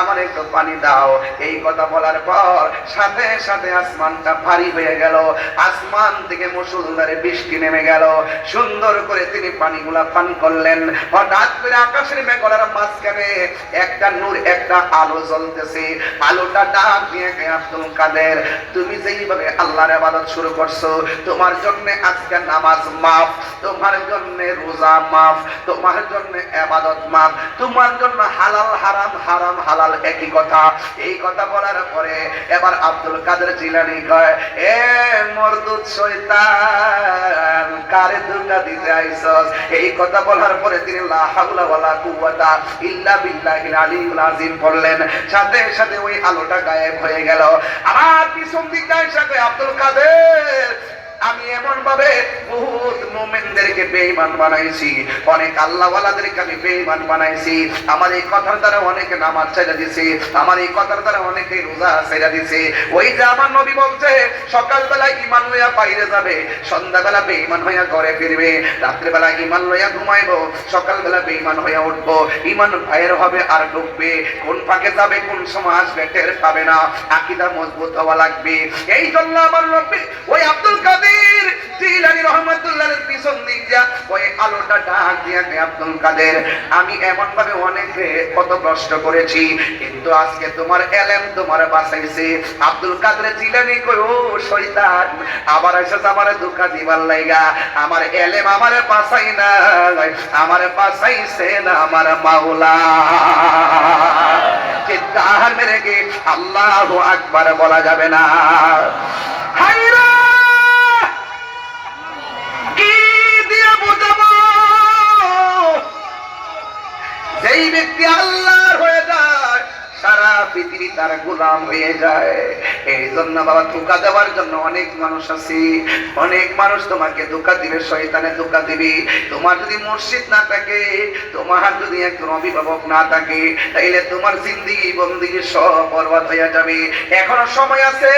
আমার একটু পানি দাও। এই কথা বলার পর সাথে সাথে আসমানটা ভারী হয়ে গেল। আসমান থেকে মুসুলধারে বৃষ্টি নেমে গেল। সুন্দর করে তিনি পানিগুলা পান করলেন। হঠাৎ করে আকাশের মেঘলার মাঝখানে একটা নূর, একটা আলো জ্বলতেছে। আলোটা ডাক দিয়ে আব্দুল কাদের, তুমি যেইভাবে আল্লাহর ইবাদত শুরু করছ, তোমার জন্য আজকে নামাজ মাফ, তোমার জন্য রোজা মাফ, তোমার জন্য ইবাদত মাফ, তোমার জন্য হালাল, হারাম হারাম হালাল একই কথা। এই কথা বলার পরে এবার আব্দুল কাদের জিলানি কয়, এ মরদুদ কারে দিতে এই কথা বলার পরে তিনি লা ওয়ালা কুওয়াতা ইল্লা বিল্লাহিল বললেন, সাথে সাথে ওই আলোটা গায়েব হয়ে গেল। আমার পিছন আব্দুল কাদের ভাবে বহুত মোমেনদেরকে বেঈমান বানাইছি। অনেক আল্লাহওয়ালাদেরকে আমি বেঈমান বানাইছি। আমার এই কথার দ্বারা অনেকে নামাজ ছেড়ে দিছে। আমার এই কথার দ্বারা অনেকে রোজা ছেড়ে দিছে। ওই যে আমার নবী বলছে সকালবেলা ইমান লইয়া বাইরে যাবে, সন্ধ্যাবেলা বেঈমান হইয়া ঘরে ফিরবে ইমান লইয়া ঘুমাইবো, সকালবেলা বেঈমান হইয়া উঠবো। ইমান হবে আর ডুববে কোন ফাঁকে যাবে, কোন সময় আসবে টের পাবে না। আকিদা মজবুত হওয়া লাগবে। এই জন্য আমার ওই আব্দুল কাদের আমি এমন ভাবে অনেকে কত কষ্ট করেছি, কিন্তু আজকে তোমার এলেম তোমার বাঁচাইছে। আব্দুল কাদের জিলানি কই ও শয়তান, আবার এসে আমার দুঃখা দিবার লাইগা। আমার এলেম আমারে বাঁচাই না আমার বাঁচাইছে না আমার মাওলা। চিৎকার মেরে কি আল্লাহ আকবার বলা যাবে না। পৃথিবী তার গোলাম হয়ে যায়। এই জন্য বাবা, ধোকা দেওয়ার জন্য অনেক মানুষ আছে। অনেক মানুষ তোমাকে ধোকা দিবে, শয়তানে ধোকা দিবে। তোমার যদি মসজিদ না থাকে, তোমার যদি একজন অভিভাবক না থাকে, তাইলে তোমার জিন্দিগি বন্দিগি সব বরবাদ হয়ে যাবে। এখনও সময় আছে,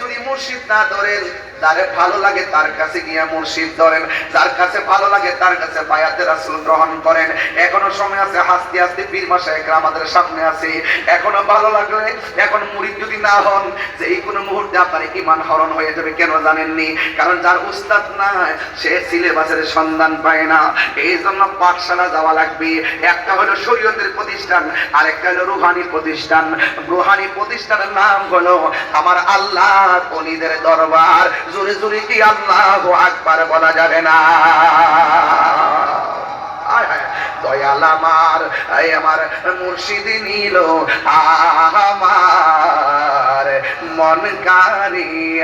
যদি মসজিদ না ধরেন যারে ভালো লাগে তার কাছে গিয়া মুর্শিদ ধরেন। যার কাছে ভালো লাগে তার কাছে বায়াতে রাসূল গ্রহণ করেন। এখনও সময় আছে, হাসতে হাসতে পীর মাসায়েক আমাদের সামনে আছে। এখনও ভালো লাগলে এখন মুরিদ যদি না হন, যে এই কোনো মুহূর্তে আপনার ইমান হরণ হয়ে যাবে কেন জানেননি? কারণ যার উস্তাদ না সে সিলেবাসের সন্ধান পায় না। এই জন্য পাঠশালা যাওয়া লাগবে। একটা হলো শরীয়তের প্রতিষ্ঠান আর একটা হলো রুহানি প্রতিষ্ঠান। রুহানি প্রতিষ্ঠানের নাম হলো আমার আল্লাহ অলিদের দরবার। জোরে জোরে কি আল্লাহ আকবার বলা যাবে না? দয়াল আমার আমার মুর্শিদ নিল আমার মন কারি